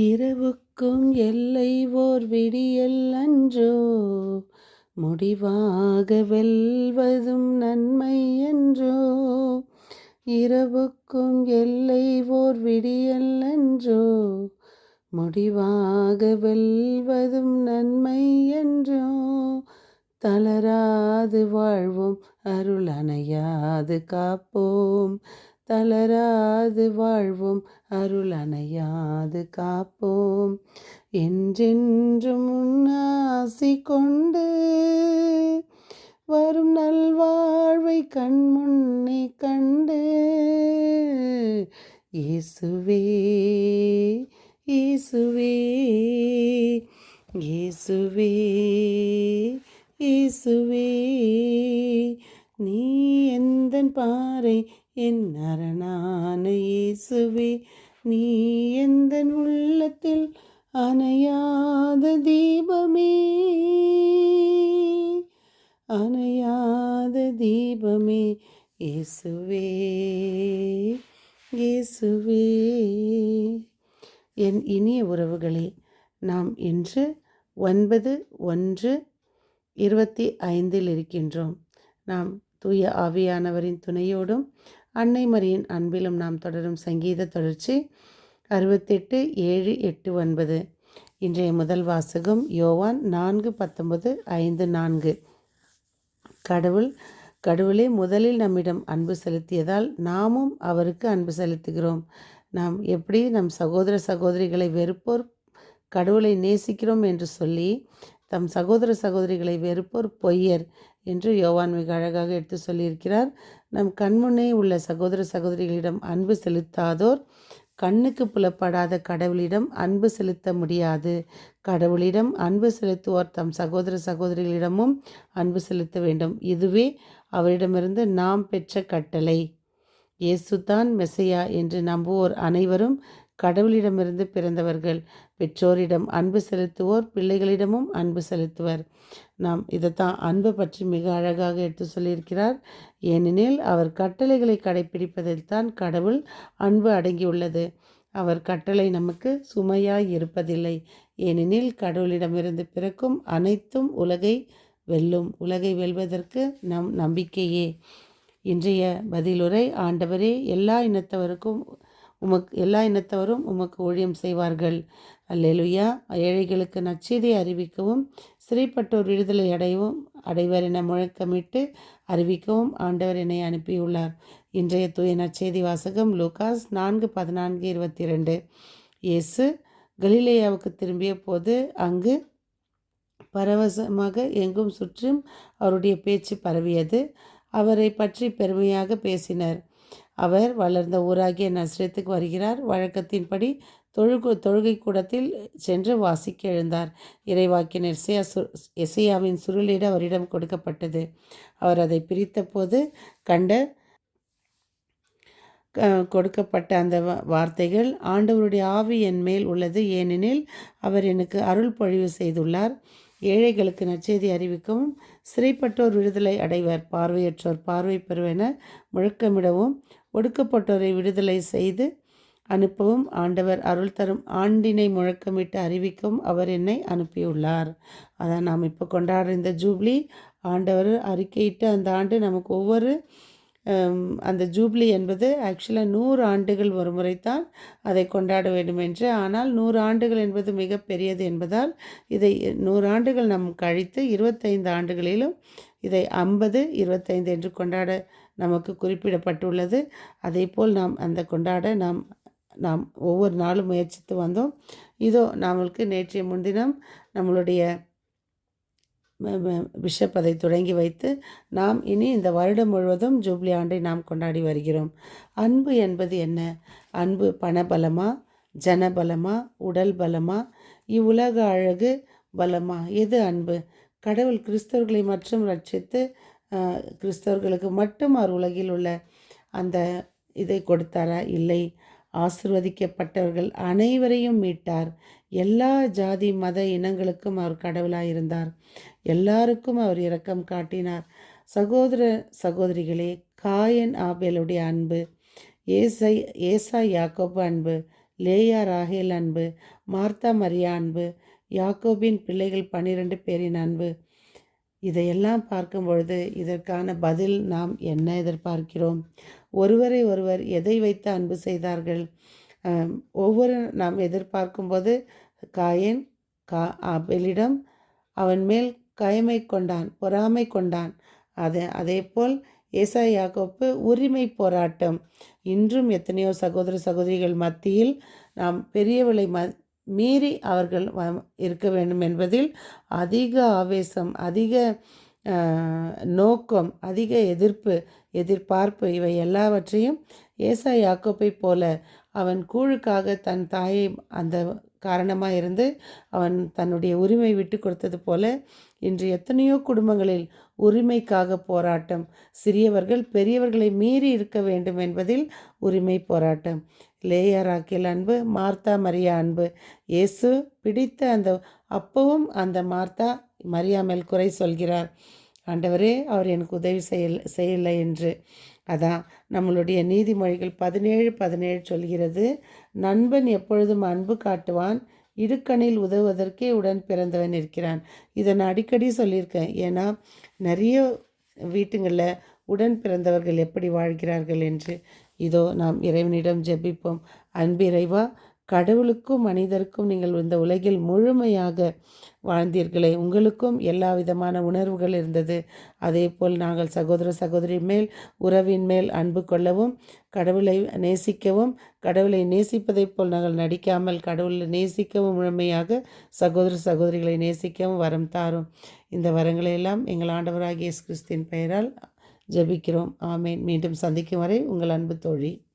இரவுக்கும் எல்லை ஓர் விடியல் அன்றோ முடிவாக வெல்வதும் நன்மை என்றோ இரவுக்கும் எல்லை ஓர் விடியல் அன்றோ முடிவாக வெல்வதும் நன்மை என்றோ தளராது வாழ்வோம் அருள் அணையாது காப்போம். தளராது வாழ்வோம் அருள் அணையாது காப்போம். என்றென்றும் ஆசி கொண்டு வரும் நல்வாழ்வை கண்முன்னே கண்டு இயேசுவே இயேசுவே இயேசுவே இயேசுவே நீ எந்த பாறை என் அரணான இயேசுவே நீ எந்த உள்ளத்தில் அணையாத தீபமே? அணையாத தீபமே இயேசுவே இயேசுவே. என் இனிய உறவுகளே நாம் இன்று ஒன்பது ஒன்று இருபத்தி ஐந்தில் இருக்கின்றோம். நாம் தூய ஆவியானவரின் துணையோடும் அன்னை மரியின் அன்பிலும் நாம் தொடரும் சங்கீத தொடர்ச்சி அறுபத்தெட்டு ஏழு எட்டு ஒன்பது. இன்றைய முதல் வாசகம் யோவான் நான்கு பத்தொன்பது ஐந்து நான்கு. கடவுள் கடவுளே முதலில் நம்மிடம் அன்பு செலுத்தியதால் நாமும் அவருக்கு அன்பு செலுத்துகிறோம். நாம் எப்படி நம் சகோதர சகோதரிகளை வெறுப்போர் கடவுளை நேசிக்கிறோம் என்று சொல்லி தம் சகோதர சகோதரிகளை வெறுப்போர் பொய்யர் என்று யோவான் மிக அழகாக எடுத்து சொல்லியிருக்கிறார். நம் கண்முன்னே உள்ள சகோதர சகோதரிகளிடம் அன்பு செலுத்தாதோர் கண்ணுக்கு புலப்படாத கடவுளிடம் அன்பு செலுத்த முடியாது. கடவுளிடம் அன்பு செலுத்துவோர் தம் சகோதர சகோதரிகளிடமும் அன்பு செலுத்த வேண்டும். இதுவே அவரிடமிருந்து நாம் பெற்ற கட்டளை. இயேசுதான் மெசையா என்று நம்புவோர் அனைவரும் கடவுளிடமிருந்து பிறந்தவர்கள். பெற்றோரிடம் அன்பு செலுத்துவோர் பிள்ளைகளிடமும் அன்பு செலுத்துவர். நாம் இதைத்தான் அன்பை பற்றி மிக அழகாக எடுத்து சொல்லியிருக்கிறார். ஏனெனில் அவர் கட்டளைகளை கடைபிடிப்பதில் தான் கடவுள் அன்பு அடங்கியுள்ளது. அவர் கட்டளை நமக்கு சுமையாய் இருப்பதில்லை. ஏனெனில் கடவுளிடமிருந்து பிறக்கும் அனைத்தும் உலகை வெல்லும் உலகை வெல்வதற்கு நம் நம்பிக்கையே. இன்றைய பதிலுரை ஆண்டவரே எல்லா இனத்தவருக்கும் உமக்கு எல்லா இனத்தவரும் உமக்கு ஊழியம் செய்வார்கள். அல்லேலுயா. ஏழைகளுக்கு நச்செய்தியை அறிவிக்கவும் சிறைப்பட்டோர் விடுதலை அடையவும் அடைவர் என முழக்கமிட்டு அறிவிக்கவும் ஆண்டவர் என்னை அனுப்பியுள்ளார். இன்றைய தூய நற்செய்தி வாசகம் லூகாஸ் நான்கு பதினான்கு இருபத்தி ரெண்டு இயேசு கலிலேயாவுக்கு திரும்பிய போது அங்கு பரவசமாக எங்கும் சுற்றும் அவருடைய பேச்சு பரவியது. அவரை பற்றி பெருமையாக பேசினர். அவர் வளர்ந்த ஊராகிய நஸ்ரத்துக்கு வருகிறார். வழக்கத்தின்படி தொழுகு தொழுகை கூடத்தில் சென்று வாசிக்க எழுந்தார். இறைவாக்கின் எசையா சு எசையாவின் சுருளிட அவரிடம் கொடுக்கப்பட்டது. அவர் அதை பிரித்தபோது கண்ட கொடுக்கப்பட்ட அந்த வார்த்தைகள் ஆண்டவருடைய ஆவி என் மேல் உள்ளது. ஏனெனில் அவர் எனக்கு அருள் பொழிவு செய்துள்ளார். ஏழைகளுக்கு நற்செய்தி அறிவிக்கவும் சிறைப்பட்டோர் விடுதலை அடைவர். பார்வையற்றோர் பார்வை பெறுவென முழக்கமிடவும் ஒடுக்கப்பட்டோரை விடுதலை செய்து அனுப்பவும் ஆண்டவர் அருள் தரும் ஆண்டினை முழக்கமிட்டு அறிவிக்கவும் அவர் என்னை அனுப்பியுள்ளார். அதான் நாம் இப்போ கொண்டாடுற இந்த ஜூப்ளி. ஆண்டவர் அறிக்கையிட்டு அந்த ஆண்டு நமக்கு ஒவ்வொரு அந்த ஜூப்ளி என்பது ஆக்சுவலாக நூறு ஆண்டுகள் ஒரு முறைத்தான் அதை கொண்டாட வேண்டும் என்று. ஆனால் நூறு ஆண்டுகள் என்பது மிக பெரியது என்பதால் இதை நூறு ஆண்டுகள் நம் கழித்து இருபத்தைந்து ஆண்டுகளிலும் இதை ஐம்பது இருபத்தைந்து என்று கொண்டாட நமக்கு குறிப்பிடப்பட்டுள்ளது. அதே போல் நாம் அந்த கொண்டாட நாம் நாம் ஒவ்வொரு நாளும் முயற்சித்து வந்தோம். இதோ நம்மளுக்கு நேற்றைய முன்தினம் நம்மளுடைய பிஷப் அதை தொடங்கி வைத்து நாம் இனி இந்த வருடம் முழுவதும் ஜூப்ளி ஆண்டை நாம் கொண்டாடி வருகிறோம். அன்பு என்பது என்ன? அன்பு பணபலமா ஜனபலமா உடல் பலமா? இவ்வுலக அழகு பலமா? எது அன்பு? கடவுள் கிறிஸ்தவர்களை மற்றும் ரட்சித்து கிறிஸ்தவர்களுக்கு மட்டும் அவர் உலகில் உள்ள அந்த இதை கொடுத்தாரா? இல்லை. ஆசிர்வதிக்கப்பட்டவர்கள் அனைவரையும் மீட்டார். எல்லா ஜாதி மத இனங்களுக்கும் அவர் கடவுளாக இருந்தார். எல்லாருக்கும் அவர் இரக்கம் காட்டினார். சகோதர சகோதரிகளே காயன் ஆபேலுடைய அன்பு ஏசை ஏசா யாக்கோபு அன்பு லேயா ராகேல் அன்பு மார்த்தா மரியா அன்பு யாக்கோபின் பிள்ளைகள் பன்னிரண்டு பேரின் அன்பு. இதையெல்லாம் பார்க்கும் பொழுது இதற்கான பதில் நாம் என்ன எதிர்பார்க்கிறோம்? ஒருவரை ஒருவர் எதை வைத்து அன்பு செய்தார்கள்? ஒவ்வொரு நாம் எதிர்பார்க்கும்போது காயேன் கா ஆபேலிடம் அவன் மேல் கயமை கொண்டான் பொறாமை கொண்டான். அதே அதேபோல் ஏசா யாக்கோப்பு உரிமை போராட்டம். இன்றும் எத்தனையோ சகோதர சகோதரிகள் மத்தியில் நாம் பெரியவளை ம மீறி அவர்கள் வ- இருக்க வேண்டும் என்பதில் அதிக ஆவேசம் அதிக நோக்கம் அதிக எதிர்ப்பு எதிர்பார்ப்பு இவை எல்லாவற்றையும் ஏசா யாக்கோப்பை போல அவன் கூழுக்காக தன் தாயை அந்த காரணமாக இருந்து அவன் தன்னுடைய உரிமை விட்டு கொடுத்தது போல இன்று எத்தனையோ குடும்பங்களில் உரிமைக்காக போராட்டம் சிறியவர்கள் பெரியவர்களை மீறி இருக்க வேண்டும் என்பதில் உரிமை போராட்டம். லேயா ராக்கேல் அன்பு மார்த்தா மரியா அன்பு. இயேசு பிடித்த அந்த அப்பவும் அந்த மார்த்தா மரியா மேல் குறை சொல்கிறார். ஆண்டவரே அவர் எனக்கு உதவி செய்யல் செய்யலை என்று. அதான் நம்மளுடைய நீதிமொழிகள் பதினேழு பதினேழு சொல்கிறது நண்பன் எப்பொழுதும் அன்பு காட்டுவான் இடுக்கணில் உதவுவதற்கே உடன் பிறந்தவன் இருக்கிறான். இதை நான் அடிக்கடி சொல்லியிருக்கேன். ஏன்னா நிறைய வீட்டுங்களில் உடன் பிறந்தவர்கள் எப்படி வாழ்கிறார்கள் என்று. இதோ நாம் இறைவனிடம் ஜெபிப்போம். அன்பிறைவா கடவுளுக்கும் மனிதருக்கும் நீங்கள் இந்த உலகில் முழுமையாக வாழ்ந்தீர்களே. உங்களுக்கும் எல்லா விதமான உணர்வுகள் இருந்தது. அதே போல் நாங்கள் சகோதர சகோதரி மேல் உறவின் மேல் அன்பு கொள்ளவும் கடவுளை நேசிக்கவும் கடவுளை நேசிப்பதைப் போல் நாங்கள் நடிக்காமல் கடவுளை நேசிக்கவும் முழுமையாக சகோதர சகோதரிகளை நேசிக்கவும் வரம் தாரும். இந்த வரங்களை எல்லாம் எங்கள் ஆண்டவராகிய கிறிஸ்தின் பெயரால் ஜெபிக்கிறோம். ஆமேன். மீண்டும் சந்திக்கும் வரை உங்கள் அன்பு தோழி.